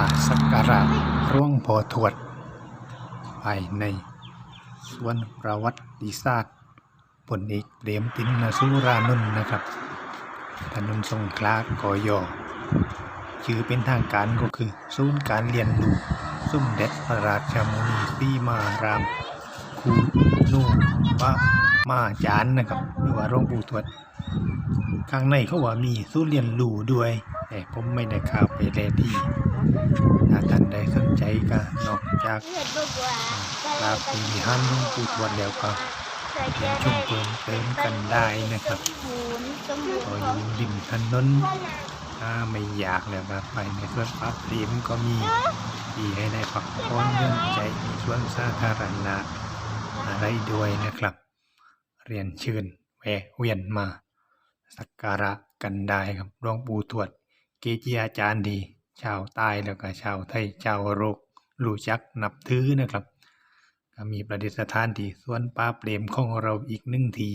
าสักการะร่วงพอทวด ภายในสวนประวัติศาสตร์พลเอกเปรมตินสุรานนท์นะครับถนนสงขลากอยอชื่อเป็นทางการก็คือ ศูนย์การเรียนรู้สมเด็จพระราชมุนีสีมารามคูนูปะมาจารย์นะครับหรือว่าหลวงปู่ทวด ข้างในเขาว่ามีสู้เรียนรู้ด้วย แต่ผมไม่ได้ข้าวไปแลที่ถ้าท่านใดสนใจก็นอกจากลาปีฮันหลวงปู่ทวดแล้วก็เรียนชมเพิ่มเติมกันได้นะครับก็อยู่ริมถนนถ้าไม่อยากแล้วก็ไปในสวนป่าเปรมก็มีที่ให้ได้พักผ่อนหย่อนใจมีสวนสาธารณะอะไรด้วยนะครับ เรียนเชิญแวะเวียนมาสักการะกันได้ครับหลวงปู่ทวด เกจิอาจารย์ดี ชาวใต้แล้วก็ชาวไทยชาวโรกรู้จักนับถือนะครับ ก็มีประดิษฐานที่สวนป่าเปรมของเราอีกหนึ่งที